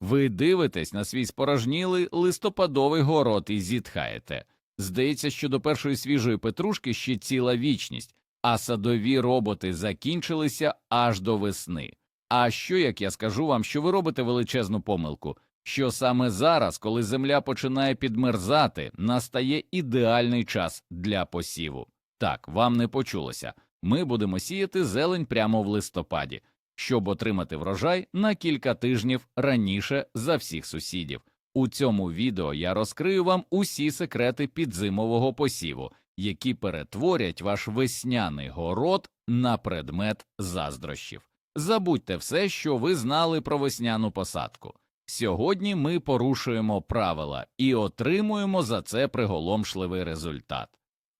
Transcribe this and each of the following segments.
Ви дивитесь на свій спорожнілий листопадовий город і зітхаєте. Здається, що до першої свіжої петрушки ще ціла вічність, а садові роботи закінчилися аж до весни. А що як я скажу вам, що ви робите величезну помилку? Що саме зараз, коли земля починає підмерзати, настає ідеальний час для посіву. Так, вам не почулося. Ми будемо сіяти зелень прямо в листопаді, щоб отримати врожай на кілька тижнів раніше за всіх сусідів. У цьому відео я розкрию вам усі секрети підзимового посіву, які перетворять ваш весняний город на предмет заздрощів. Забудьте все, що ви знали про весняну посадку. Сьогодні ми порушуємо правила і отримуємо за це приголомшливий результат.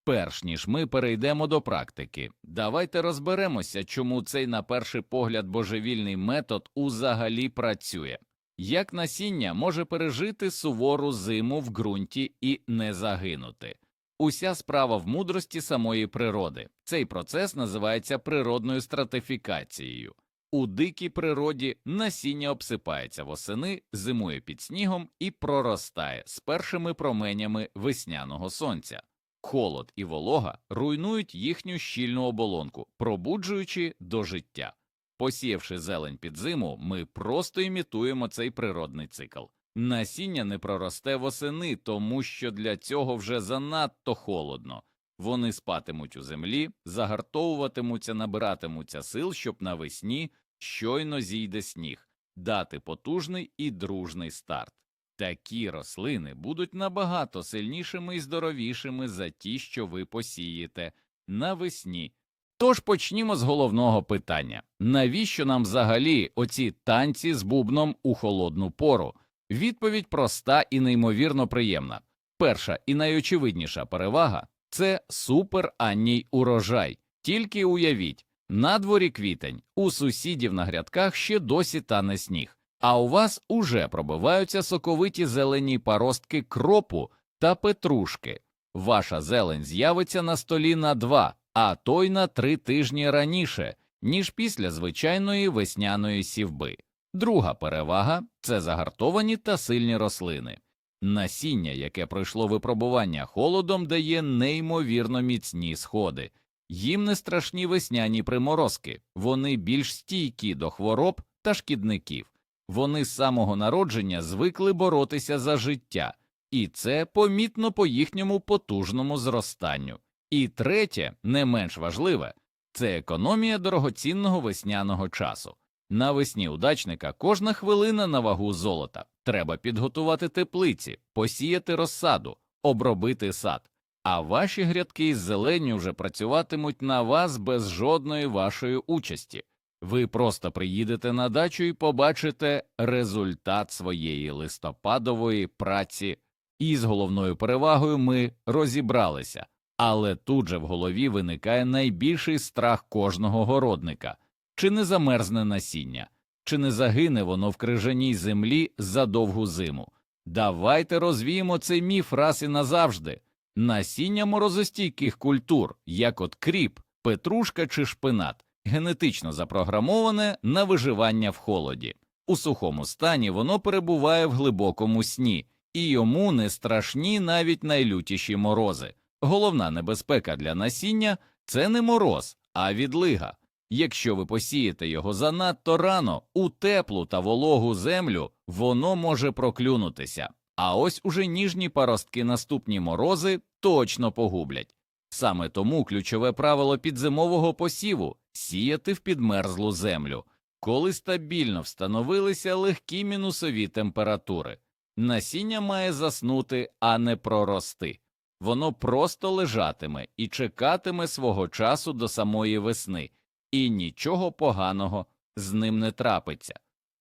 Перш ніж ми перейдемо до практики, давайте розберемося, чому цей на перший погляд божевільний метод узагалі працює. Як насіння може пережити сувору зиму в ґрунті і не загинути? Уся справа в мудрості самої природи. Цей процес називається природною стратифікацією. У дикій природі насіння обсипається восени, зимує під снігом і проростає з першими променями весняного сонця. Холод і волога руйнують їхню щільну оболонку, пробуджуючи до життя. Посіявши зелень під зиму, ми просто імітуємо цей природний цикл. Насіння не проросте восени, тому що для цього вже занадто холодно. Вони спатимуть у землі, загартовуватимуться, набиратимуться сил, щоб навесні щойно зійде сніг, дати потужний і дружний старт. Такі рослини будуть набагато сильнішими і здоровішими за ті, що ви посієте навесні. Тож почнімо з головного питання навіщо нам взагалі оці танці з бубном у холодну пору? Відповідь проста і неймовірно приємна. Перша і найочевидніша перевага це суперанній урожай. Тільки уявіть, на дворі квітень, у сусідів на грядках ще досі тане сніг, а у вас уже пробиваються соковиті зелені паростки кропу та петрушки. Ваша зелень з'явиться на столі на два, а то й на три тижні раніше, ніж після звичайної весняної сівби. Друга перевага це загартовані та сильні рослини. Насіння, яке пройшло випробування холодом, дає неймовірно міцні сходи. Їм не страшні весняні приморозки, вони більш стійкі до хвороб та шкідників. Вони з самого народження звикли боротися за життя, і це помітно по їхньому потужному зростанню. І третє, не менш важливе, це економія дорогоцінного весняного часу. Навесні удачника кожна хвилина на вагу золота. Треба підготувати теплиці, посіяти розсаду, обробити сад. А ваші грядки із зеленню вже працюватимуть на вас без жодної вашої участі. Ви просто приїдете на дачу і побачите результат своєї листопадової праці. І з головною перевагою ми розібралися, але тут же в голові виникає найбільший страх кожного городника чи не замерзне насіння, чи не загине воно в крижаній землі за довгу зиму. Давайте розвіємо цей міф раз і назавжди. Насіння морозостійких культур, як от кріп, петрушка чи шпинат, генетично запрограмоване на виживання в холоді. У сухому стані воно перебуває в глибокому сні, і йому не страшні навіть найлютіші морози. Головна небезпека для насіння це не мороз, а відлига. Якщо ви посієте його занадто рано у теплу та вологу землю, воно може проклюнутися. А ось уже ніжні паростки наступні морози точно погублять. Саме тому ключове правило підзимового посіву сіяти в підмерзлу землю, коли стабільно встановилися легкі мінусові температури. Насіння має заснути, а не прорости. Воно просто лежатиме і чекатиме свого часу до самої весни, і нічого поганого з ним не трапиться.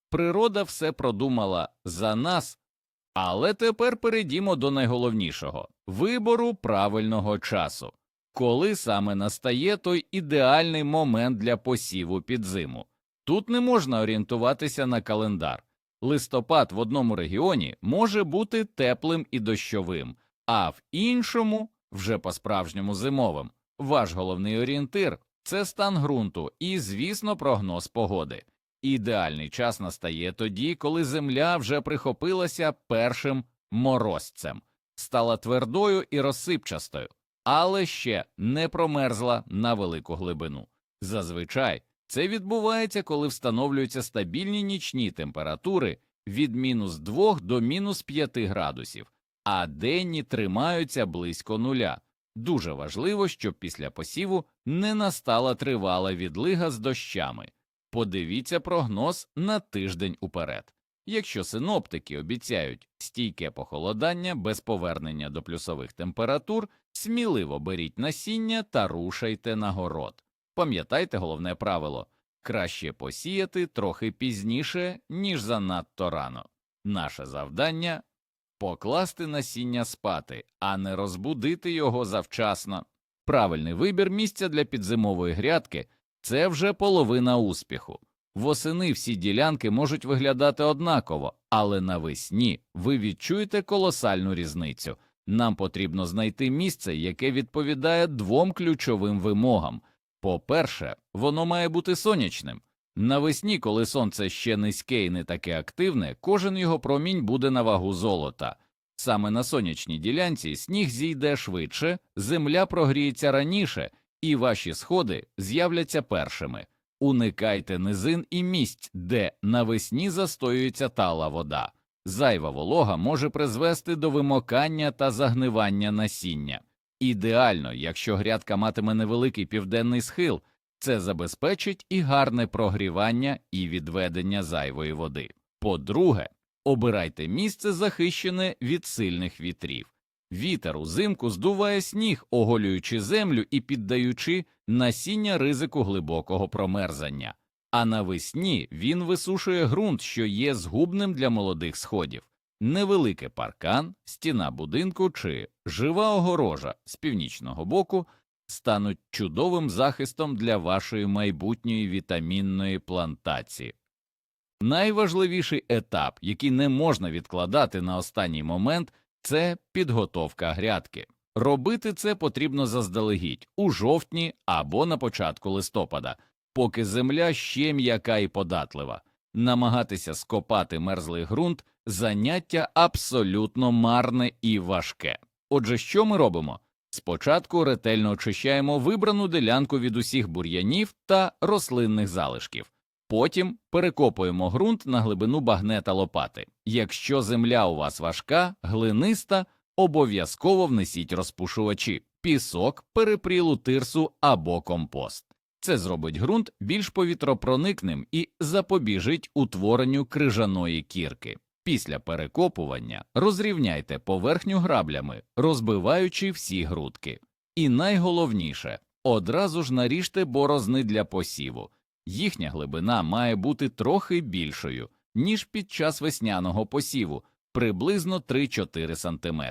Природа все продумала за нас, але тепер перейдімо до найголовнішого вибору правильного часу, коли саме настає той ідеальний момент для посіву під зиму. Тут не можна орієнтуватися на календар. Листопад в одному регіоні може бути теплим і дощовим, а в іншому вже по-справжньому зимовим. Ваш головний орієнтир це стан ґрунту і, звісно, прогноз погоди. Ідеальний час настає тоді, коли земля вже прихопилася першим морозцем, стала твердою і розсипчастою, але ще не промерзла на велику глибину. Зазвичай це відбувається, коли встановлюються стабільні нічні температури від мінус 2 до мінус 5 градусів, а денні тримаються близько нуля. Дуже важливо, щоб після посіву не настала тривала відлига з дощами. Подивіться прогноз на тиждень уперед. Якщо синоптики обіцяють стійке похолодання без повернення до плюсових температур, сміливо беріть насіння та рушайте на город. Пам'ятайте головне правило краще посіяти трохи пізніше, ніж занадто рано. Наше завдання покласти насіння спати, а не розбудити його завчасно. Правильний вибір місця для підзимової грядки це вже половина успіху. Восени всі ділянки можуть виглядати однаково, але навесні ви відчуєте колосальну різницю. Нам потрібно знайти місце, яке відповідає двом ключовим вимогам. По-перше, воно має бути сонячним. Навесні, коли сонце ще низьке і не таке активне, кожен його промінь буде на вагу золота. Саме на сонячній ділянці сніг зійде швидше, земля прогріється раніше, і ваші сходи з'являться першими. Уникайте низин і місць, де навесні застоюється тала вода. Зайва волога може призвести до вимокання та загнивання насіння. Ідеально, якщо грядка матиме невеликий південний схил, це забезпечить і гарне прогрівання і відведення зайвої води. По-друге, обирайте місце захищене від сильних вітрів. Вітер узимку здуває сніг, оголюючи землю і піддаючи насіння ризику глибокого промерзання, а навесні він висушує ґрунт, що є згубним для молодих сходів. Невеликий паркан, стіна будинку чи жива огорожа з північного боку стануть чудовим захистом для вашої майбутньої вітамінної плантації. Найважливіший етап, який не можна відкладати на останній момент, це підготовка грядки. Робити це потрібно заздалегідь у жовтні або на початку листопада, поки земля ще м'яка і податлива. Намагатися скопати мерзлий ґрунт заняття абсолютно марне і важке. Отже, що ми робимо? Спочатку ретельно очищаємо вибрану ділянку від усіх бур'янів та рослинних залишків. Потім перекопуємо ґрунт на глибину багнета лопати. Якщо земля у вас важка, глиниста, обов'язково внесіть розпушувачі, пісок, перепрілу тирсу або компост. Це зробить ґрунт більш повітропроникним і запобіжить утворенню крижаної кірки. Після перекопування розрівняйте поверхню граблями, розбиваючи всі грудки. І найголовніше одразу ж наріжте борозни для посіву. Їхня глибина має бути трохи більшою, ніж під час весняного посіву, приблизно 3-4 см.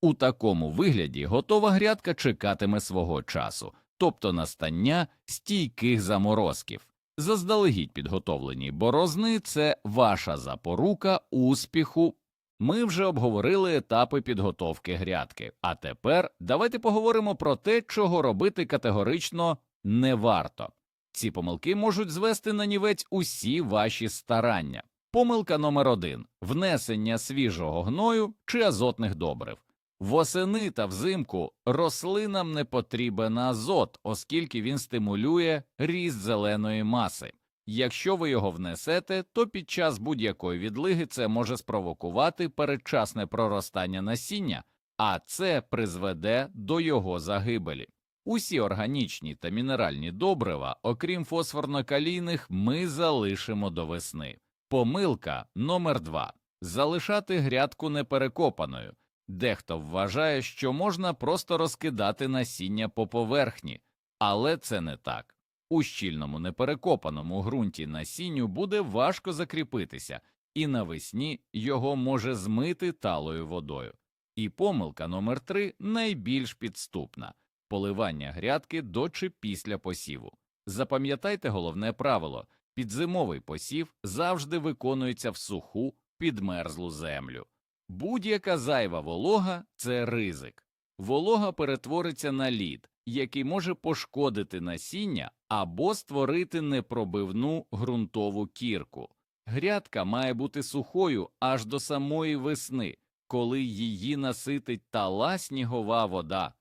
У такому вигляді готова грядка чекатиме свого часу, тобто настання стійких заморозків. Заздалегідь підготовлені борозни це ваша запорука успіху. Ми вже обговорили етапи підготовки грядки, а тепер давайте поговоримо про те, чого робити категорично не варто. Ці помилки можуть звести на нівець усі ваші старання. Помилка номер один внесення свіжого гною чи азотних добрив. Восени та взимку рослинам не потрібен азот, оскільки він стимулює ріст зеленої маси. Якщо ви його внесете, то під час будь-якої відлиги це може спровокувати передчасне проростання насіння, а це призведе до його загибелі. Усі органічні та мінеральні добрива, окрім фосфорно-калійних, ми залишимо до весни. Помилка номер 2 залишати грядку неперекопаною. Дехто вважає, що можна просто розкидати насіння по поверхні, але це не так. У щільному неперекопаному ґрунті насінню буде важко закріпитися, і навесні його може змити талою водою. І помилка номер 3 найбільш підступна поливання грядки до чи після посіву. Запам'ятайте головне правило підзимовий посів завжди виконується в суху, підмерзлу землю. Будь-яка зайва волога це ризик. Волога перетвориться на лід, який може пошкодити насіння або створити непробивну ґрунтову кірку. Грядка має бути сухою аж до самої весни, коли її наситить тала снігова вода.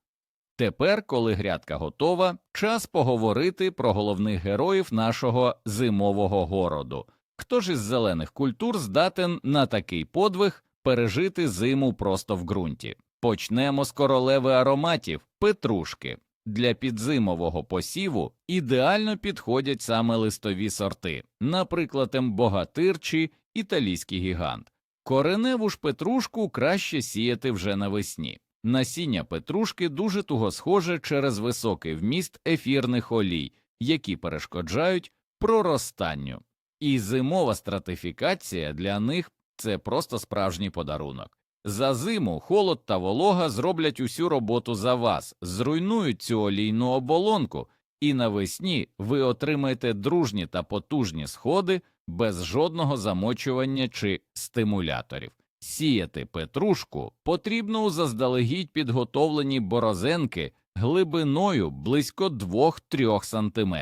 Тепер, коли грядка готова, час поговорити про головних героїв нашого зимового городу. Хто ж із зелених культур здатен на такий подвиг пережити зиму просто в ґрунті? Почнемо з королеви ароматів петрушки. Для підзимового посіву ідеально підходять саме листові сорти, наприклад, богатир чи італійський гігант. Кореневу ж петрушку краще сіяти вже навесні. Насіння петрушки дуже туго схоже через високий вміст ефірних олій, які перешкоджають проростанню. І зимова стратифікація для них це просто справжній подарунок. За зиму холод та волога зроблять усю роботу за вас, зруйнують цю олійну оболонку, і навесні ви отримаєте дружні та потужні сходи без жодного замочування чи стимуляторів. Сіяти петрушку потрібно у заздалегідь підготовлені борозенки глибиною близько 2-3 см.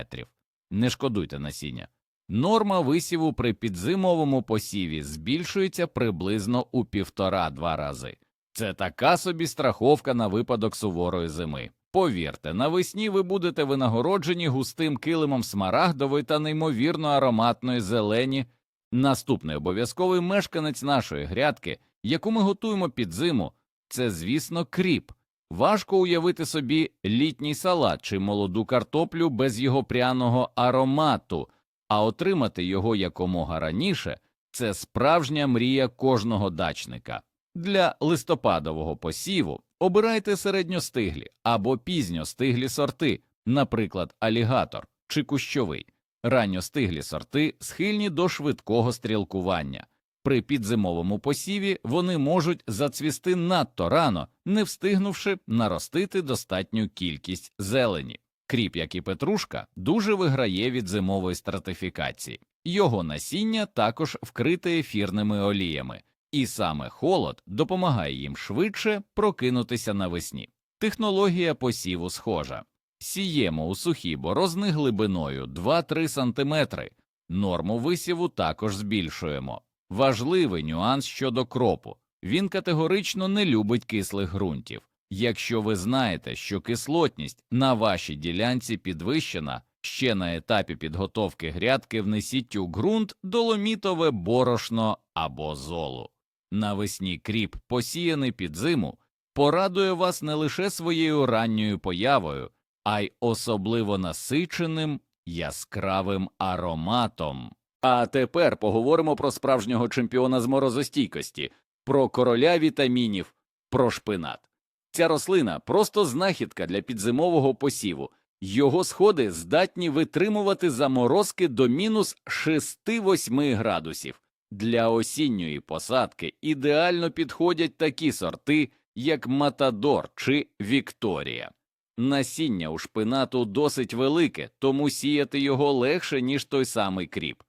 Не шкодуйте насіння. Норма висіву при підзимовому посіві збільшується приблизно у півтора-два рази. Це така собі страховка на випадок суворої зими. Повірте, навесні ви будете винагороджені густим килимом смарагдової та неймовірно ароматної зелені. Наступний обов'язковий мешканець нашої грядки, яку ми готуємо під зиму, це, звісно, кріп. Важко уявити собі літній салат чи молоду картоплю без його пряного аромату а отримати його якомога раніше це справжня мрія кожного дачника. Для листопадового посіву обирайте середньостиглі або пізньостиглі сорти, наприклад, алігатор чи кущовий. Ранньостиглі сорти схильні до швидкого стрілкування. При підзимовому посіві вони можуть зацвісти надто рано, не встигнувши наростити достатню кількість зелені. Кріп, як і петрушка, дуже виграє від зимової стратифікації, його насіння також вкрите ефірними оліями, і саме холод допомагає їм швидше прокинутися навесні. Технологія посіву схожа. Сіємо у сухі борозни глибиною 2-3 см, норму висіву також збільшуємо. Важливий нюанс щодо кропу він категорично не любить кислих ґрунтів. Якщо ви знаєте, що кислотність на вашій ділянці підвищена, ще на етапі підготовки грядки внесіть у ґрунт доломітове борошно або золу. Навесні кріп, посіяний під зиму, порадує вас не лише своєю ранньою появою, а й особливо насиченим яскравим ароматом. А тепер поговоримо про справжнього чемпіона з морозостійкості, про короля вітамінів, про шпинат. Ця рослина просто знахідка для підзимового посіву. Його сходи здатні витримувати заморозки до мінус 6-8 градусів. Для осінньої посадки ідеально підходять такі сорти, як Матадор чи Вікторія. Насіння у шпинату досить велике, тому сіяти його легше, ніж той самий кріп.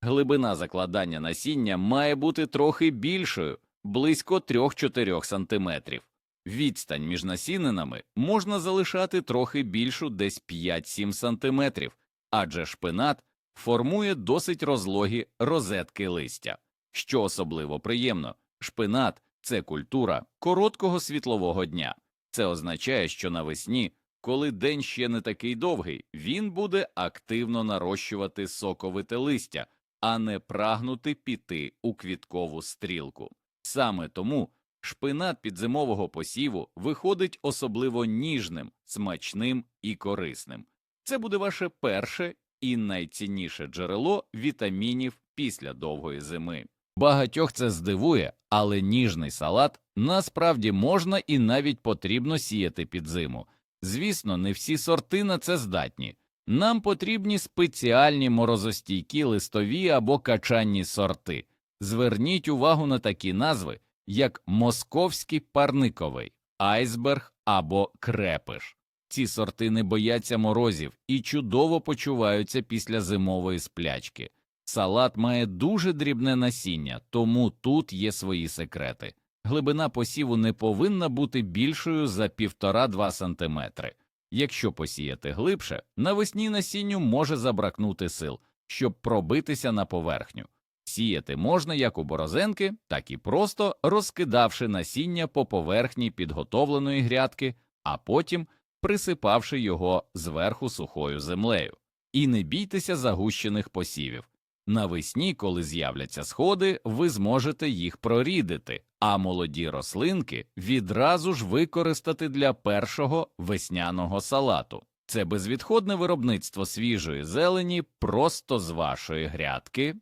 Глибина закладання насіння має бути трохи більшою, близько 3-4 см. Відстань між насінинами можна залишати трохи більшу десь 5-7 см, адже шпинат формує досить розлогі розетки листя. Що особливо приємно, шпинат це культура короткого світлового дня. Це означає, що навесні, коли день ще не такий довгий, він буде активно нарощувати соковите листя, а не прагнути піти у квіткову стрілку. Саме тому шпинат підзимового посіву виходить особливо ніжним, смачним і корисним. Це буде ваше перше і найцінніше джерело вітамінів після довгої зими. Багатьох це здивує, але ніжний салат насправді можна і навіть потрібно сіяти під зиму. Звісно, не всі сорти на це здатні. Нам потрібні спеціальні морозостійкі листові або качанні сорти. Зверніть увагу на такі назви, як московський парниковий, айсберг або крепиш. Ці сорти не бояться морозів і чудово почуваються після зимової сплячки. Салат має дуже дрібне насіння, тому тут є свої секрети. Глибина посіву не повинна бути більшою за 1,5-2 см. Якщо посіяти глибше, навесні насінню може забракнути сил, щоб пробитися на поверхню. Сіяти можна як у борозенки, так і просто розкидавши насіння по поверхні підготовленої грядки, а потім присипавши його зверху сухою землею. І не бійтеся загущених посівів. Навесні, коли з'являться сходи, ви зможете їх прорідити, а молоді рослинки відразу ж використати для першого весняного салату. Це безвідходне виробництво свіжої зелені просто з вашої грядки.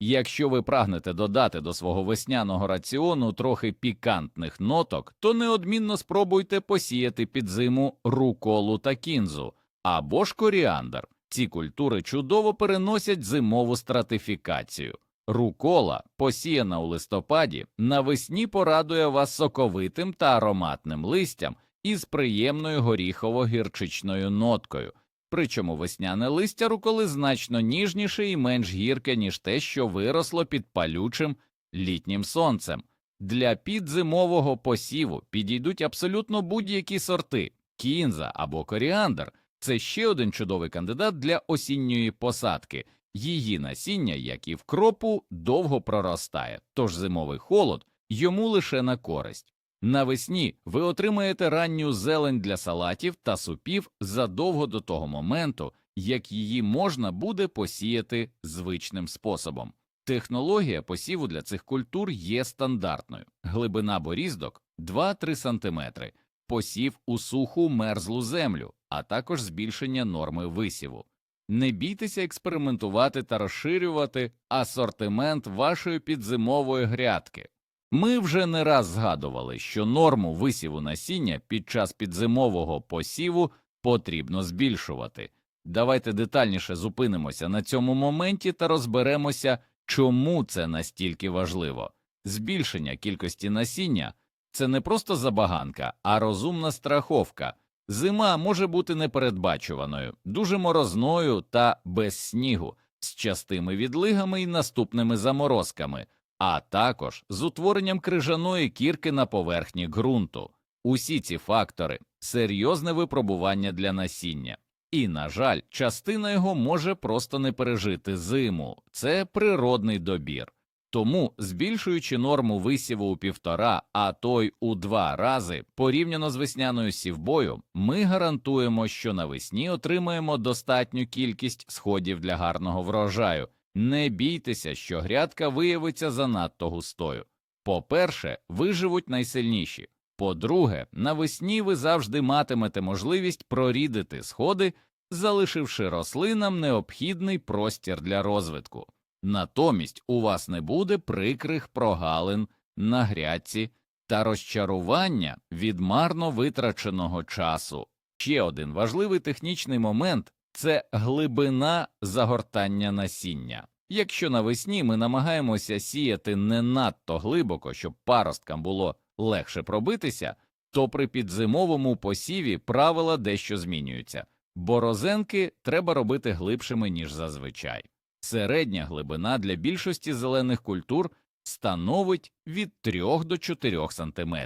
Якщо ви прагнете додати до свого весняного раціону трохи пікантних ноток, то неодмінно спробуйте посіяти під зиму руколу та кінзу або ж коріандр. Ці культури чудово переносять зимову стратифікацію. Рукола, посіяна у листопаді, навесні порадує вас соковитим та ароматним листям із приємною горіхово-гірчичною ноткою. Причому весняне листя руколи значно ніжніше і менш гірке, ніж те, що виросло під палючим літнім сонцем. Для підзимового посіву підійдуть абсолютно будь-які сорти кінза або коріандр. Це ще один чудовий кандидат для осінньої посадки. Її насіння, як і в кропу, довго проростає, тож зимовий холод йому лише на користь. Навесні ви отримаєте ранню зелень для салатів та супів задовго до того моменту, як її можна буде посіяти звичним способом. Технологія посіву для цих культур є стандартною. Глибина боріздок 2-3 см, посів у суху мерзлу землю, а також збільшення норми висіву. Не бійтеся експериментувати та розширювати асортимент вашої підзимової грядки. Ми вже не раз згадували, що норму висіву насіння під час підзимового посіву потрібно збільшувати. Давайте детальніше зупинимося на цьому моменті та розберемося, чому це настільки важливо. Збільшення кількості насіння це не просто забаганка, а розумна страховка. Зима може бути непередбачуваною, дуже морозною та без снігу, з частими відлигами і наступними заморозками, а також з утворенням крижаної кірки на поверхні ґрунту. Усі ці фактори серйозне випробування для насіння. І, на жаль, частина його може просто не пережити зиму, це природний добір. Тому, збільшуючи норму висіву у півтора, а то й у два рази, порівняно з весняною сівбою, ми гарантуємо, що навесні отримаємо достатню кількість сходів для гарного врожаю. Не бійтеся, що грядка виявиться занадто густою. По-перше, виживуть найсильніші. По-друге, навесні ви завжди матимете можливість прорідити сходи, залишивши рослинам необхідний простір для розвитку. Натомість у вас не буде прикрих прогалин на грядці та розчарування від марно витраченого часу. Ще один важливий технічний момент це глибина загортання насіння. Якщо навесні ми намагаємося сіяти не надто глибоко, щоб паросткам було легше пробитися, то при підзимовому посіві правила дещо змінюються, бо розенки треба робити глибшими, ніж зазвичай. Середня глибина для більшості зелених культур становить від 3 до 4 см.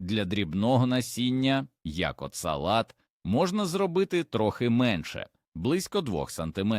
Для дрібного насіння, як от салат, можна зробити трохи менше, близько 2 см.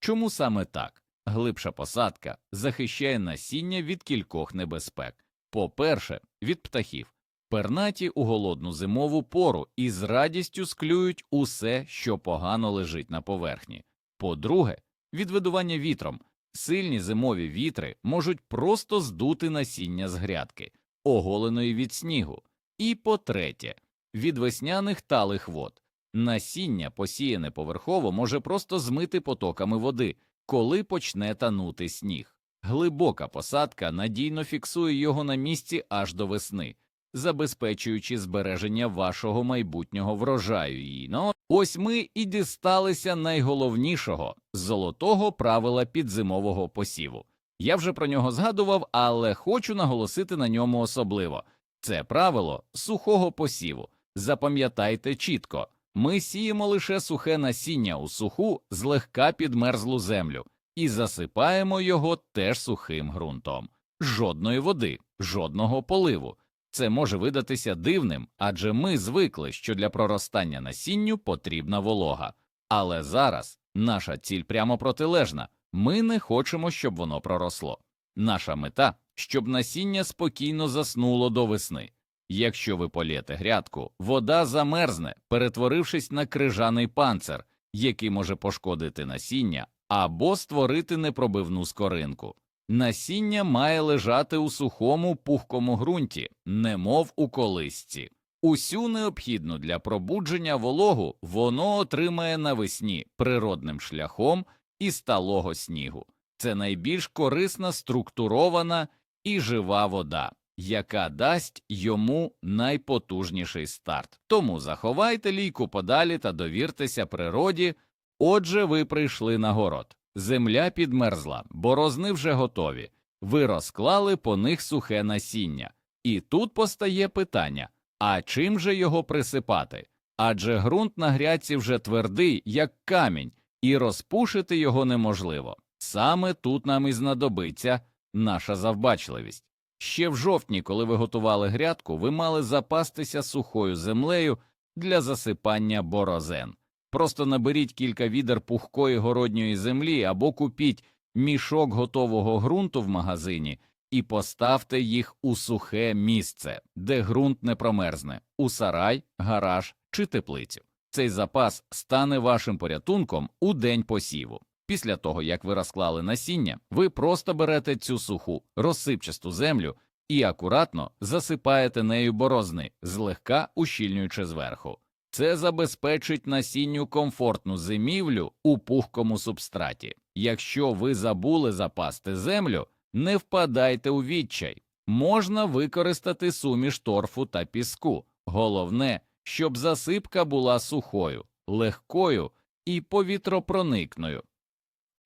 Чому саме так? Глибша посадка захищає насіння від кількох небезпек. По-перше, від птахів. Пернаті у голодну зимову пору і з радістю склюють усе, що погано лежить на поверхні. По-друге, від видування вітром. Сильні зимові вітри можуть просто здути насіння з грядки, оголеної від снігу. І по третє, від весняних талих вод. Насіння, посіяне поверхово, може просто змити потоками води, коли почне танути сніг. Глибока посадка надійно фіксує його на місці аж до весни, забезпечуючи збереження вашого майбутнього врожаю. І ну, ось ми і дісталися найголовнішого золотого правила підзимового посіву. Я вже про нього згадував, але хочу наголосити на ньому особливо. Це правило сухого посіву. Запам'ятайте чітко. Ми сіємо лише сухе насіння у суху, злегка підмерзлу землю, і засипаємо його теж сухим ґрунтом. Жодної води, жодного поливу. Це може видатися дивним, адже ми звикли, що для проростання насінню потрібна волога. Але зараз наша ціль прямо протилежна ми не хочемо, щоб воно проросло. Наша мета щоб насіння спокійно заснуло до весни. Якщо ви полєте грядку, вода замерзне, перетворившись на крижаний панцир, який може пошкодити насіння або створити непробивну скоринку. Насіння має лежати у сухому пухкому ґрунті, немов у колисці. Усю необхідну для пробудження вологу воно отримає навесні природним шляхом із сталого снігу. Це найбільш корисна структурована і жива вода, яка дасть йому найпотужніший старт. Тому заховайте лійку подалі та довіртеся природі. Отже, ви прийшли на город. Земля підмерзла, борозни вже готові. Ви розклали по них сухе насіння. І тут постає питання: а чим же його присипати? Адже ґрунт на грядці вже твердий, як камінь, і розпушити його неможливо. Саме тут нам і знадобиться наша завбачливість. Ще в жовтні, коли ви готували грядку, ви мали запастися сухою землею для засипання борозен. Просто наберіть кілька відер пухкої городньої землі або купіть мішок готового ґрунту в магазині і поставте їх у сухе місце, де ґрунт не промерзне, у сарай, гараж чи теплицю. Цей запас стане вашим порятунком у день посіву. Після того, як ви розклали насіння, ви просто берете цю суху, розсипчасту землю і акуратно засипаєте нею борозни, злегка ущільнюючи зверху. Це забезпечить насінню комфортну зимівлю у пухкому субстраті. Якщо ви забули запасти землю, не впадайте у відчай. Можна використати суміш торфу та піску. Головне, щоб засипка була сухою, легкою і повітропроникною.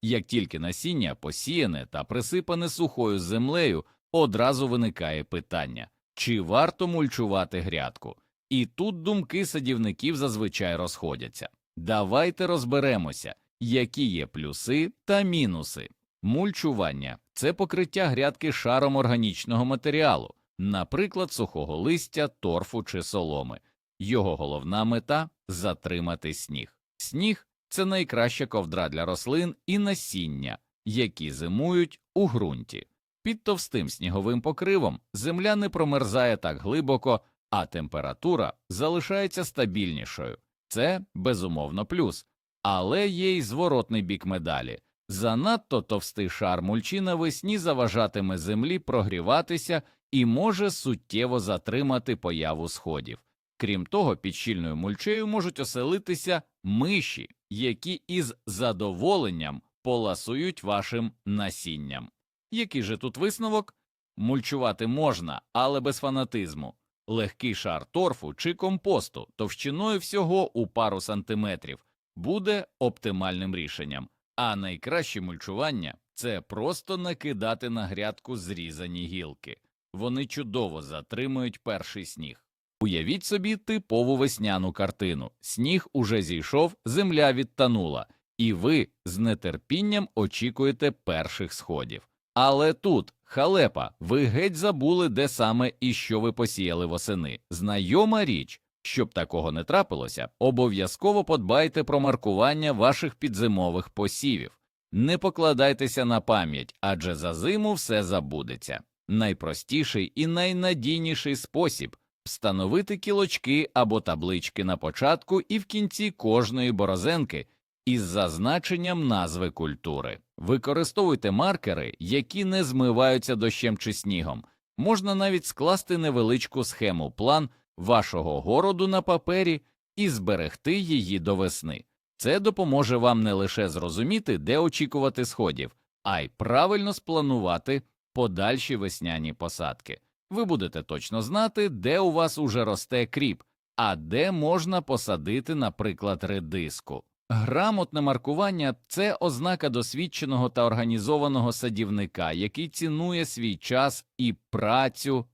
Як тільки насіння посіяне та присипане сухою землею, одразу виникає питання чи варто мульчувати грядку? І тут думки садівників зазвичай розходяться. Давайте розберемося, які є плюси та мінуси. Мульчування це покриття грядки шаром органічного матеріалу, наприклад, сухого листя, торфу чи соломи. Його головна мета затримати сніг. Сніг це найкраща ковдра для рослин і насіння, які зимують у ґрунті. Під товстим сніговим покривом земля не промерзає так глибоко, а температура залишається стабільнішою. Це безумовно плюс, але є й зворотний бік медалі. Занадто товстий шар мульчі навесні заважатиме землі прогріватися і може суттєво затримати появу сходів. Крім того, під щільною мульчею можуть оселитися миші, які із задоволенням поласують вашим насінням. Який же тут висновок? Мульчувати можна, але без фанатизму. Легкий шар торфу чи компосту товщиною всього у пару сантиметрів буде оптимальним рішенням, а найкраще мульчування це просто накидати на грядку зрізані гілки. Вони чудово затримують перший сніг. Уявіть собі типову весняну картину. Сніг уже зійшов, земля відтанула, і ви з нетерпінням очікуєте перших сходів. Але тут халепа, ви геть забули, де саме і що ви посіяли восени. Знайома річ, щоб такого не трапилося, обов'язково подбайте про маркування ваших підзимових посівів. Не покладайтеся на пам'ять, адже за зиму все забудеться. Найпростіший і найнадійніший спосіб встановити кілочки або таблички на початку і в кінці кожної борозенки із зазначенням назви культури. Використовуйте маркери, які не змиваються дощем чи снігом. Можна навіть скласти невеличку схему план вашого городу на папері і зберегти її до весни. Це допоможе вам не лише зрозуміти, де очікувати сходів, а й правильно спланувати подальші весняні посадки. Ви будете точно знати, де у вас уже росте кріп, а де можна посадити, наприклад, редиску. Грамотне маркування це ознака досвідченого та організованого садівника, який цінує свій час і працю.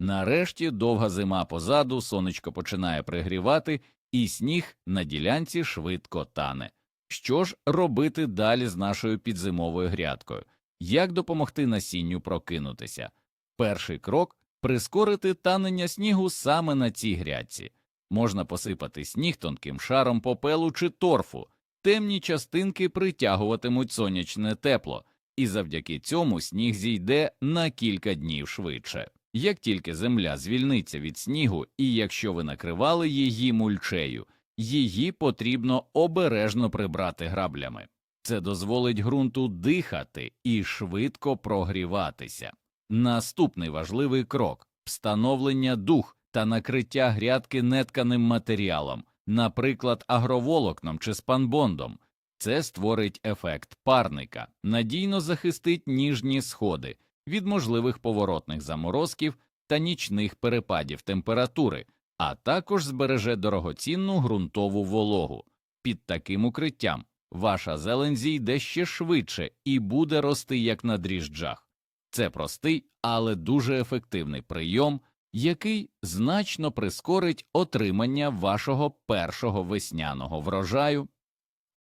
Нарешті довга зима позаду, сонечко починає пригрівати, і сніг на ділянці швидко тане. Що ж робити далі з нашою підзимовою грядкою? Як допомогти насінню прокинутися? Перший крок прискорити танення снігу саме на цій грядці. Можна посипати сніг тонким шаром попелу чи торфу, темні частинки притягуватимуть сонячне тепло, і завдяки цьому сніг зійде на кілька днів швидше. Як тільки земля звільниться від снігу, і якщо ви накривали її мульчею, її потрібно обережно прибрати граблями. Це дозволить ґрунту дихати і швидко прогріватися. Наступний важливий крок встановлення дух та накриття грядки нетканим матеріалом, наприклад, агроволокном чи спанбондом. Це створить ефект парника, надійно захистить ніжні сходи від можливих поворотних заморозків та нічних перепадів температури, а також збереже дорогоцінну ґрунтову вологу. Під таким укриттям ваша зелень зійде ще швидше і буде рости як на дріжджах. Це простий, але дуже ефективний прийом, який значно прискорить отримання вашого першого весняного врожаю.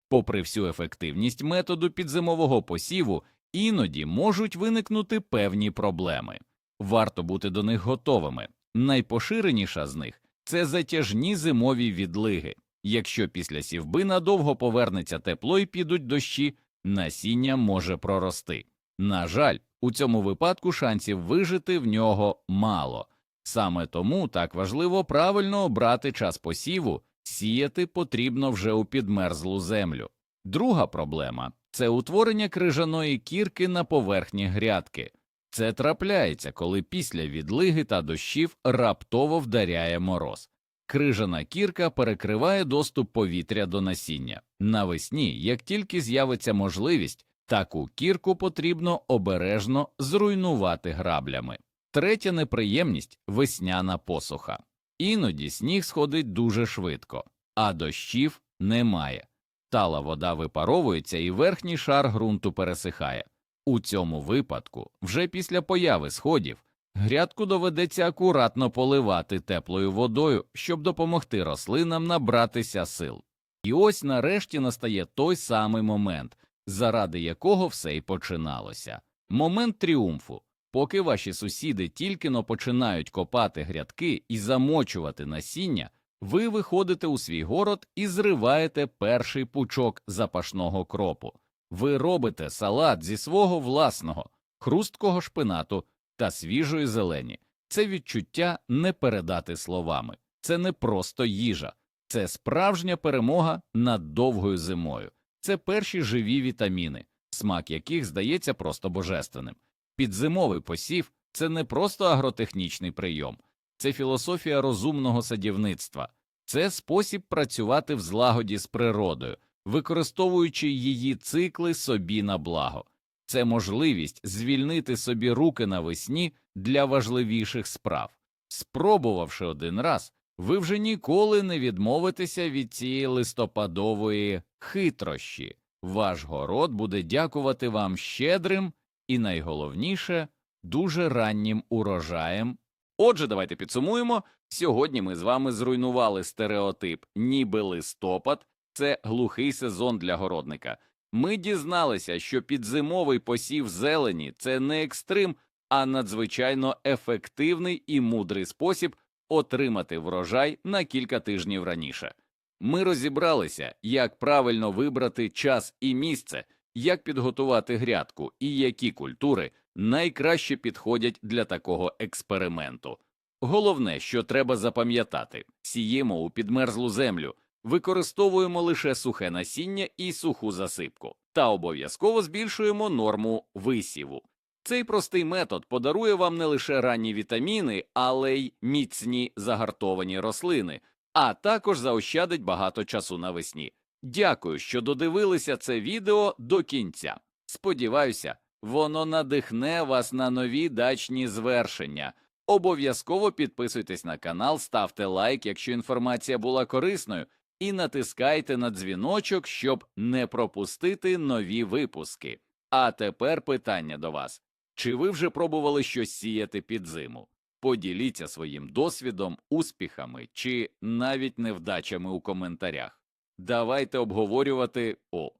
Попри всю ефективність методу підзимового посіву, іноді можуть виникнути певні проблеми. Варто бути до них готовими. Найпоширеніша з них це затяжні зимові відлиги. Якщо після сівби надовго повернеться тепло і підуть дощі, насіння може прорости. На жаль, у цьому випадку шансів вижити в нього мало. Саме тому так важливо правильно обрати час посіву, сіяти потрібно вже у підмерзлу землю. Друга проблема це утворення крижаної кірки на поверхні грядки. Це трапляється, коли після відлиги та дощів раптово вдаряє мороз. Крижана кірка перекриває доступ повітря до насіння. Навесні, як тільки з'явиться можливість, таку кірку потрібно обережно зруйнувати граблями. Третя неприємність весняна посуха. Іноді сніг сходить дуже швидко, а дощів немає. Тала вода випаровується і верхній шар ґрунту пересихає. У цьому випадку, вже після появи сходів, грядку доведеться акуратно поливати теплою водою, щоб допомогти рослинам набратися сил. І ось нарешті настає той самий момент, заради якого все й починалося момент тріумфу. Поки ваші сусіди тільки но починають копати грядки і замочувати насіння, ви виходите у свій город і зриваєте перший пучок запашного кропу. Ви робите салат зі свого власного, хрусткого шпинату та свіжої зелені. Це відчуття не передати словами. Це не просто їжа, це справжня перемога над довгою зимою. Це перші живі вітаміни, смак яких здається просто божественним. Підзимовий посів це не просто агротехнічний прийом, це філософія розумного садівництва, це спосіб працювати в злагоді з природою, використовуючи її цикли собі на благо. Це можливість звільнити собі руки навесні для важливіших справ. Спробувавши один раз, ви вже ніколи не відмовитеся від цієї листопадової хитрощі. Ваш город буде дякувати вам щедрим і найголовніше дуже раннім урожаєм. Отже, давайте підсумуємо. Сьогодні ми з вами зруйнували стереотип, ніби листопад це глухий сезон для городника. Ми дізналися, що підзимовий посів зелені це не екстрим, а надзвичайно ефективний і мудрий спосіб отримати врожай на кілька тижнів раніше. Ми розібралися, як правильно вибрати час і місце, як підготувати грядку і які культури найкраще підходять для такого експерименту. Головне, що треба запам'ятати сіємо у підмерзлу землю, використовуємо лише сухе насіння і суху засипку, та обов'язково збільшуємо норму висіву. Цей простий метод подарує вам не лише ранні вітаміни, але й міцні загартовані рослини, а також заощадить багато часу навесні. Дякую, що додивилися це відео до кінця. Сподіваюся, воно надихне вас на нові дачні звершення. Обов'язково підписуйтесь на канал, ставте лайк, якщо інформація була корисною, і натискайте на дзвіночок, щоб не пропустити нові випуски. А тепер питання до вас: чи ви вже пробували щось сіяти під зиму? Поділіться своїм досвідом, успіхами чи навіть невдачами у коментарях. Давайте обговорювати о